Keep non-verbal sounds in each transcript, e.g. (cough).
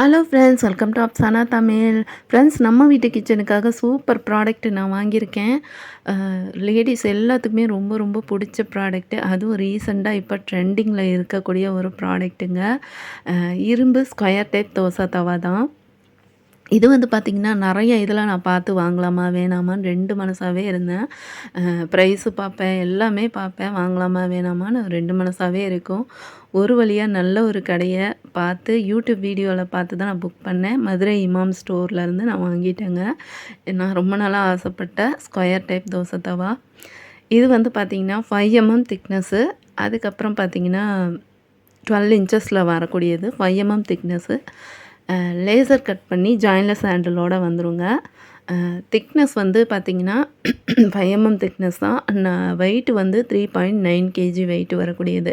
Hello friends welcome to Afsana Tamil friends நம்ம வீட்டு கிச்சனுக்காக super product நான் வாங்கியிருக்கேன். லேடிஸ் எல்லாத்துக்குமே ரொம்ப ரொம்ப பிடிச்ச ப்ராடக்ட்டு அதுவும் ரீசெண்டாக இப்போ ட்ரெண்டிங்கில் இருக்கக்கூடிய ஒரு ப்ராடக்ட்டுங்க இரும்பு ஸ்கொயர் டைப் தோசை தவா தான். இது வந்து பார்த்திங்கன்னா நிறைய இதில் நான் பார்த்து வாங்கலாமா வேணாமான்னு ரெண்டு மனசாகவே இருந்தேன். ப்ரைஸு பார்ப்பேன் எல்லாமே பார்ப்பேன். வாங்கலாமா வேணாமான்னு ரெண்டு மனசாகவே இருக்கும். ஒரு வழியாக நல்ல ஒரு கடையை பார்த்து யூடியூப் வீடியோவில் பார்த்து தான் நான் புக் பண்ணேன். மதுரை இமாம் ஸ்டோர்லேருந்து நான் வாங்கிட்டேங்க. நான் ரொம்ப நாளாக ஆசைப்பட்ட ஸ்கொயர் டைப் தோசை தவா. இது வந்து பார்த்திங்கன்னா ஃபைவ் எம்எம் திக்னஸ்ஸு அதுக்கப்புறம் பார்த்திங்கன்னா டுவெல் இன்ச்சஸில் வரக்கூடியது five mm thickness laser cut பண்ணி ஜாயின்லெஸ் ஹேண்டிலோடு வந்துருங்க. திக்னஸ் வந்து பார்த்திங்கன்னா ஃபைவ் (clears throat) எம்எம் திக்னஸ் தான். நான் வெயிட் வந்து three point nine kg weight வரக்கூடியது.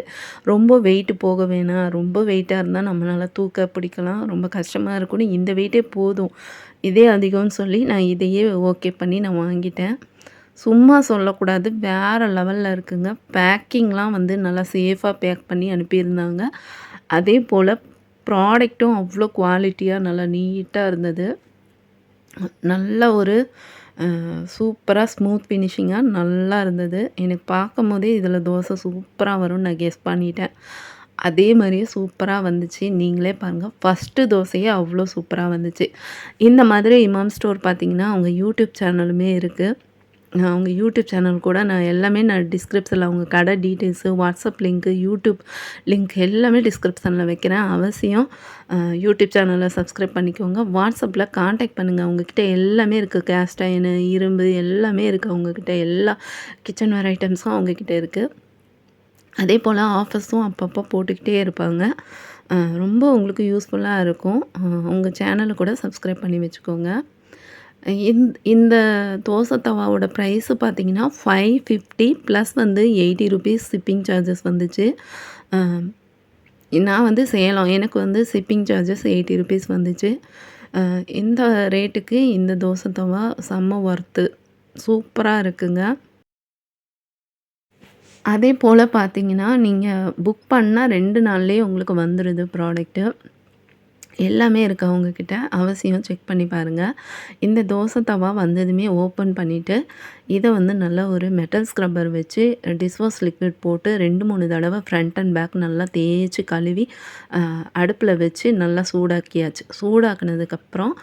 ரொம்ப வெயிட் போக வேணாம். ரொம்ப வெயிட்டாக இருந்தால் நம்மளால் தூக்க பிடிக்கலாம். ரொம்ப கஷ்டமாக இருக்கும்னு இந்த வெயிட்டே போதும். இதே அதிகம்னு சொல்லி நான் இதையே ஓகே பண்ணி நான் வாங்கிட்டேன். சும்மா சொல்லக்கூடாது. வேறு லெவலில் இருக்குங்க. பேக்கிங்லாம் வந்து நல்லா சேஃபாக பேக் பண்ணி அனுப்பியிருந்தாங்க. அதே போல் ப்ராடக்ட்டும் அவ்வளோ குவாலிட்டியாக நல்லா நீட்டாக இருந்தது. நல்ல ஒரு சூப்பராக ஸ்மூத் ஃபினிஷிங்காக நல்லா இருந்தது. எனக்கு பார்க்கும் போதே இதில் தோசை சூப்பராக வரும்னு நான் கெஸ் பண்ணிட்டேன். அதே மாதிரியே சூப்பராக வந்துச்சு. நீங்களே பாருங்கள் ஃபஸ்ட்டு தோசையே அவ்வளோ சூப்பராக வந்துச்சு. இந்த மாதிரி இமாம் ஸ்டோர் பார்த்திங்கன்னா அவங்க யூடியூப் சேனலுமே இருக்குது அவங்க யூடியூப் சேனல் கூட நான் எல்லாமே நான் டிஸ்கிரிப்ஷனில் அவங்க கடை details WhatsApp link YouTube link எல்லாமே டிஸ்கிரிப்ஷனில் வைக்கிறேன். அவசியம் யூடியூப் சேனலை சப்ஸ்கிரைப் பண்ணிக்கோங்க. வாட்ஸ்அப்பில் காண்டாக்ட் பண்ணுங்கள் அவங்கக்கிட்ட எல்லாமே இருக்குது கேஸ்ட் அயனு இரும்பு எல்லாமே இருக்குது அவங்கக்கிட்ட எல்லா கிச்சன் வேர் ஐட்டம்ஸும் அவங்கக்கிட்ட இருக்குது அதே போல் ஆஃபர்ஸும் அப்பப்போ போட்டுக்கிட்டே இருப்பாங்க. ரொம்ப உங்களுக்கு யூஸ்ஃபுல்லாக இருக்கும். உங்கள் சேனலை கூட சப்ஸ்கிரைப் பண்ணி வச்சுக்கோங்க. இந் இந்த தோசை தவாவோட ப்ரைஸு பார்த்தீங்கன்னா ஃபைவ் ஃபிஃப்டி ப்ளஸ் வந்து எயிட்டி ருபீஸ் ஷிப்பிங் சார்ஜஸ் வந்துச்சு. நான் வந்து சேலம் எனக்கு வந்து ஷிப்பிங் சார்ஜஸ் எயிட்டி ருபீஸ் வந்துச்சு. இந்த ரேட்டுக்கு இந்த தோசை தவா செம்ம ஒர்த்து சூப்பராக இருக்குங்க. அதே போல் பார்த்தீங்கன்னா நீங்கள் புக் பண்ணால் ரெண்டு நாள்லேயே உங்களுக்கு வந்துடுது ப்ராடக்ட்டு எல்லாமே இருக்குது அவங்கக்கிட்ட அவசியம் செக் பண்ணி பாருங்கள் இந்த தோசை தவா வந்ததுமே ஓப்பன் பண்ணிவிட்டு இதை வந்து நல்லா ஒரு மெட்டல் ஸ்க்ரப்பர் வச்சு டிஷ்வாஷ் லிக்விட் போட்டு ரெண்டு மூணு தடவை ஃப்ரண்ட் அண்ட் பேக் நல்லா தேய்ச்சி கழுவி அடுப்பில் வச்சு நல்லா சூடாக்கியாச்சு. சூடாக்குனதுக்கப்புறம்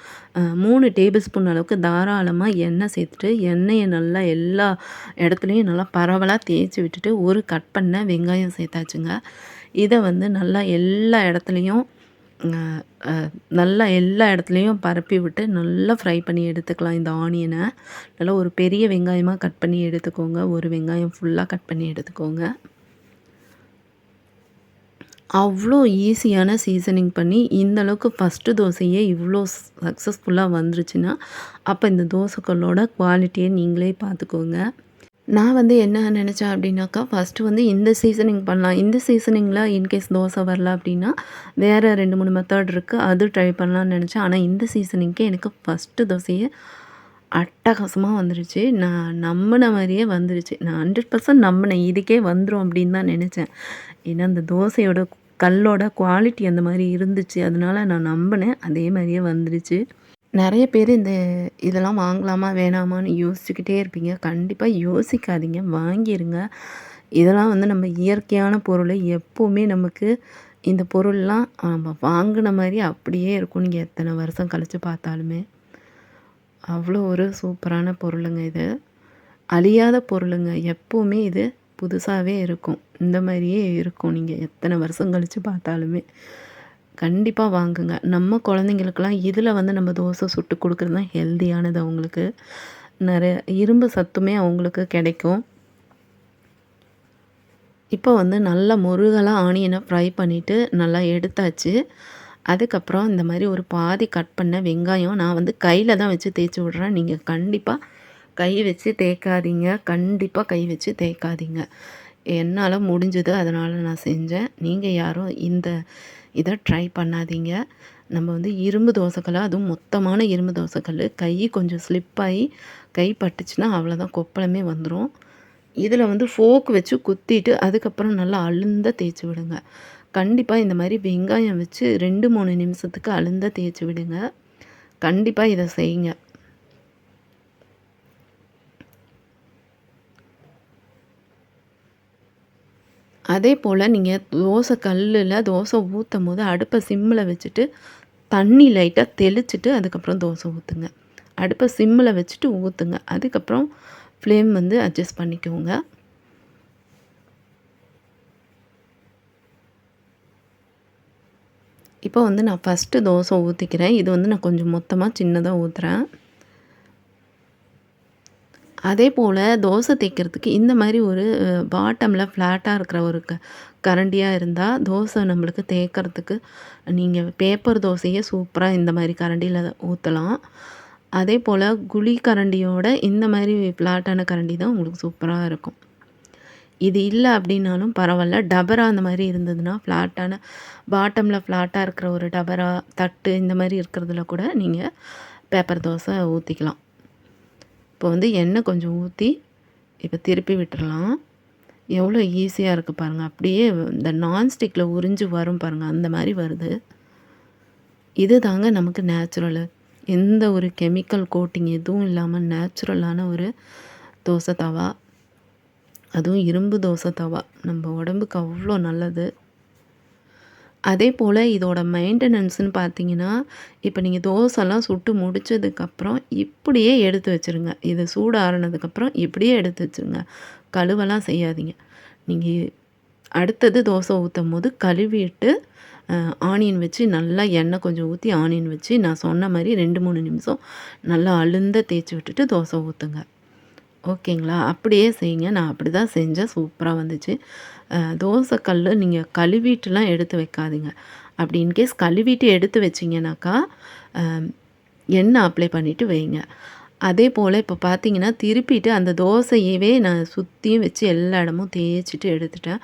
மூணு டேபிள் ஸ்பூன் அளவுக்கு தாராளமாக எண்ணெய் சேர்த்துட்டு எண்ணெயை நல்லா எல்லா இடத்துலையும் நல்லா பரவலாக தேய்ச்சி விட்டுட்டு ஒரு கட் பண்ண வெங்காயம் சேர்த்தாச்சுங்க. இதை வந்து நல்லா எல்லா இடத்துலையும் நல்லா எல்லா இடத்துலையும் பரப்பி விட்டு நல்லா ஃப்ரை பண்ணி எடுத்துக்கலாம் இந்த ஆனியனை நல்லா ஒரு பெரிய வெங்காயமாக கட் பண்ணி எடுத்துக்கோங்க. ஒரு வெங்காயம் ஃபுல்லாக கட் பண்ணி எடுத்துக்கோங்க. அவ்வளோ ஈஸியான சீசனிங் பண்ணி இந்த அளவுக்கு ஃபஸ்ட்டு தோசையே இவ்வளோ சக்ஸஸ்ஃபுல்லாக வந்துருச்சுன்னா அப்போ இந்த தோசைக்கல்லோட குவாலிட்டியை நீங்களே பார்த்துக்கோங்க நான் வந்து என்ன நினச்சேன் அப்படின்னாக்கா ஃபஸ்ட்டு வந்து இந்த சீசனிங் பண்ணலாம். இந்த சீசனிங்கில் இன்கேஸ் தோசை வரல அப்படின்னா வேறு ரெண்டு மூணு மெத்தட் இருக்குது அது ட்ரை பண்ணலான்னு நினச்சேன். ஆனால் இந்த சீசனிங்க்கு எனக்கு ஃபஸ்ட்டு தோசையை அட்டகாசமாக வந்துருச்சு. நான் நம்பின மாதிரியே வந்துருச்சு. நான் ஹண்ட்ரட் பர்சன்ட் நம்பினேன். இதுக்கே வந்துடும் அப்படின்னு தான் நினச்சேன். ஏன்னா அந்த தோசையோட கல்லோட குவாலிட்டி அந்த மாதிரி இருந்துச்சு. அதனால நான் நம்பினேன். அதே மாதிரியே வந்துருச்சு. நிறைய பேர் இந்த இதெல்லாம் வாங்கலாமா வேணாமான்னு யோசிச்சுக்கிட்டே இருப்பீங்க. கண்டிப்பாக யோசிக்காதீங்க வாங்கிடுங்க இதெல்லாம் வந்து நம்ம இயற்கையான பொருள் எப்போவுமே நமக்கு இந்த பொருள்லாம் நம்ம வாங்கின மாதிரி அப்படியே இருக்கும். நீங்கள் எத்தனை வருஷம் கழித்து பார்த்தாலுமே. அவ்வளோ ஒரு சூப்பரான பொருளுங்க இது. அழியாத பொருளுங்க. எப்போவுமே இது புதுசாகவே இருக்கும். இந்த மாதிரியே இருக்கும். நீங்கள் எத்தனை வருஷம் கழித்து பார்த்தாலுமே. கண்டிப்பாக வாங்குங்க. நம்ம குழந்தைங்களுக்கெல்லாம் இதில் வந்து நம்ம தோசை சுட்டு கொடுக்குறது தான் ஹெல்த்தியானது அவங்களுக்கு. நிறைய இரும்பு சத்துமே அவங்களுக்கு கிடைக்கும். இப்போ வந்து நல்லா முருகலாக ஆனியனை ஃப்ரை பண்ணிவிட்டு நல்லா எடுத்தாச்சு. அதுக்கப்புறம் இந்த மாதிரி ஒரு பாதி கட் பண்ண வெங்காயம் நான் வந்து கையில் தான் வச்சு தேய்ச்சி விட்றேன். நீங்கள் கண்டிப்பாக கை வச்சு தேய்க்காதீங்க. கண்டிப்பாக கை வச்சு தேய்க்காதீங்க. என்னால் முடிஞ்சது அதனால் நான் செஞ்சேன். நீங்கள் யாரும் இந்த இதை ட்ரை பண்ணாதீங்க. நம்ம வந்து இரும்பு தோசைக்கல் அதுவும் மொத்தமான இரும்பு தோசைக்கல் கை கொஞ்சம் ஸ்லிப்பாகி கை பட்டுச்சுன்னா அவ்வளோதான் கொப்பளமே வந்துடும் இதில் வந்து ஃபோக் வச்சு குத்திட்டு அதுக்கப்புறம் நல்லா அழுந்த தேய்ச்சி விடுங்க. கண்டிப்பாக இந்த மாதிரி வெங்காயம் வச்சு ரெண்டு மூணு நிமிஷத்துக்கு அழுந்த தேய்ச்சி விடுங்க. கண்டிப்பாக இதை செய்யுங்க. அதே போல் நீங்கள் தோசை கல்லில் தோசை ஊற்றும் போது அடுப்பை சிம்மில் வச்சுட்டு தண்ணி லைட்டாக தெளிச்சிட்டு அதுக்கப்புறம் தோசை ஊற்றுங்க அடுப்பை சிம்மில் வச்சுட்டு ஊற்றுங்க அதுக்கப்புறம் ஃப்ளேம் வந்து அட்ஜஸ்ட் பண்ணிக்கோங்க. இப்போ வந்து நான் ஃபஸ்ட்டு தோசை ஊற்றிக்கிறேன் இது வந்து நான் கொஞ்சம் மொத்தமாக சின்னதாக ஊற்றுறேன் அதே போல் தோசை தேய்க்கிறதுக்கு இந்த மாதிரி ஒரு பாட்டமில் ஃப்ளாட்டாக இருக்கிற ஒரு க கரண்டியாக இருந்தால் தோசை நம்மளுக்கு தேய்க்கிறதுக்கு நீங்கள் பேப்பர் தோசையே சூப்பராக இந்த மாதிரி கரண்டியில் ஊற்றலாம் அதே போல் குழி கரண்டியோட இந்த மாதிரி ஃப்ளாட்டான கரண்டி தான் உங்களுக்கு சூப்பராக இருக்கும். இது இல்லை அப்படின்னாலும் பரவாயில்ல. டபரா அந்த மாதிரி இருந்ததுன்னா ஃப்ளாட்டான பாட்டமில் ஃப்ளாட்டாக இருக்கிற ஒரு டபரா தட்டு இந்த மாதிரி இருக்கிறதுல கூட நீங்கள் பேப்பர் தோசை ஊற்றிக்கலாம் இப்போ வந்து எண்ணெய் கொஞ்சம் ஊற்றி இப்போ திருப்பி விட்டுடலாம் எவ்வளோ ஈஸியாக இருக்குது பாருங்கள் அப்படியே இந்த நான்ஸ்டிக்கில் உறிஞ்சு வரும் பாருங்கள் அந்த மாதிரி வருது. இது தாங்க நமக்கு நேச்சுரலு எந்த ஒரு கெமிக்கல் கோட்டிங் எதுவும் இல்லாமல் நேச்சுரலான ஒரு தோசை தவா. அதுவும் இரும்பு தோசை தவா. நம்ம உடம்புக்கு அவ்வளோ நல்லது. அதே போல் இதோட மெயின்டெனன்ஸ்னு பார்த்தீங்கன்னா இப்போ நீங்கள் தோசைலாம் சுட்டு முடித்ததுக்கப்புறம் இப்படியே எடுத்து வச்சுருங்க. இது சூடு ஆறுனதுக்கப்புறம் இப்படியே எடுத்து வச்சுருங்க. கழுவெல்லாம் செய்யாதீங்க. நீங்கள் அடுத்தது தோசை ஊற்றும் போது கழுவிட்டு ஆனியன் வச்சு நல்லா எண்ணெய் கொஞ்சம் ஊற்றி ஆனியன் வச்சு நான் சொன்ன மாதிரி ரெண்டு மூணு நிமிஷம் நல்லா அழுந்த தேய்ச்சி விட்டுட்டு தோசை ஊற்றுங்க ஓகேங்களா? அப்படியே செய்யுங்க. நான் அப்படி தான் செஞ்சேன். சூப்பராக வந்துச்சு. தோசை கல் நீங்கள் கழுவிட்டுலாம் எடுத்து வைக்காதீங்க. அப்படி இன்கேஸ் கழுவிட்டு எடுத்து வச்சிங்கனாக்கா எண்ணெய் அப்ளை பண்ணிவிட்டு வைங்க. அதே போல் இப்போ பார்த்தீங்கன்னா திருப்பிட்டு அந்த தோசையவே நான் சுற்றியும் வச்சு எல்லா இடமும் தேய்ச்சிட்டு எடுத்துட்டேன்.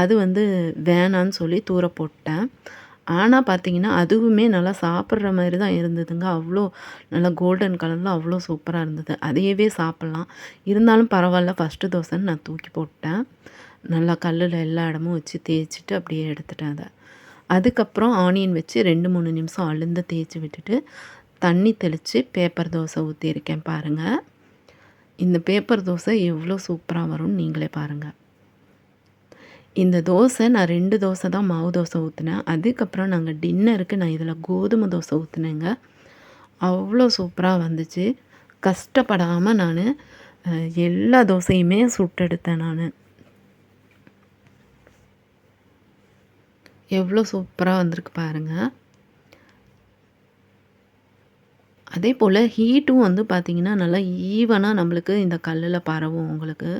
அது வந்து வேணான்னு சொல்லி தூர போட்டேன். ஆனால் பார்த்தீங்கன்னா அதுவுமே நல்லா சாப்பிட்ற மாதிரி தான் இருந்ததுங்க. அவ்வளோ நல்லா கோல்டன் கலரில் அவ்வளோ சூப்பராக இருந்தது. அதையவே சாப்பிட்லாம். இருந்தாலும் பரவாயில்ல ஃபஸ்ட்டு தோசைன்னு நான் தூக்கி போட்டேன். நல்லா கல்லில் எல்லா இடமும் வச்சு தேய்ச்சிட்டு அப்படியே எடுத்துட்டேன் அதை. அதுக்கப்புறம் ஆனியன் வச்சு ரெண்டு மூணு நிமிஷம் அழுந்த தேய்ச்சி விட்டுட்டு தண்ணி தெளித்து பேப்பர் தோசை ஊற்றியிருக்கேன் பாருங்கள் இந்த பேப்பர் தோசை எவ்வளோ சூப்பராக வரும்னு நீங்களே பாருங்கள் இந்த தோசை நான் ரெண்டு தோசை தான் மாவு தோசை ஊற்றினேன் அதுக்கப்புறம் நாங்கள் டின்னருக்கு நான் இதில் கோதுமை தோசை ஊற்றினேங்க அவ்வளோ சூப்பராக வந்துச்சு. கஷ்டப்படாமல் நான் எல்லா தோசையுமே சுட்டெடுத்தேன் நான். எவ்வளோ சூப்பராக வந்திருக்கு பாருங்கள் அதே போல் ஹீட்டும் வந்து பார்த்திங்கன்னா நல்லா ஈவனாக நம்மளுக்கு இந்த கல்லில் பரவும் உங்களுக்கு.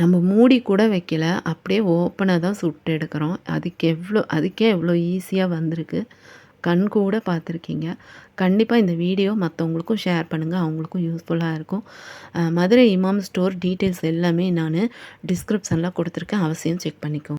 நம்ம மூடி கூட வைக்கல. அப்படியே ஓப்பனாக தான் சுட்டு எடுக்கிறோம். அதுக்கு எவ்வளோ அதுக்கே எவ்வளோ ஈஸியாக வந்திருக்கு. கண் கூட பார்த்துருக்கீங்க. கண்டிப்பாக இந்த வீடியோ மற்றவங்களுக்கும் ஷேர் பண்ணுங்கள் அவங்களுக்கும் யூஸ்ஃபுல்லாக இருக்கும். மதுரை இமாம் ஸ்டோர் டீட்டெயில்ஸ் எல்லாமே நான் டிஸ்கிரிப்ஷனில் கொடுத்துருக்கேன். அவசியம் செக் பண்ணிக்கோங்க.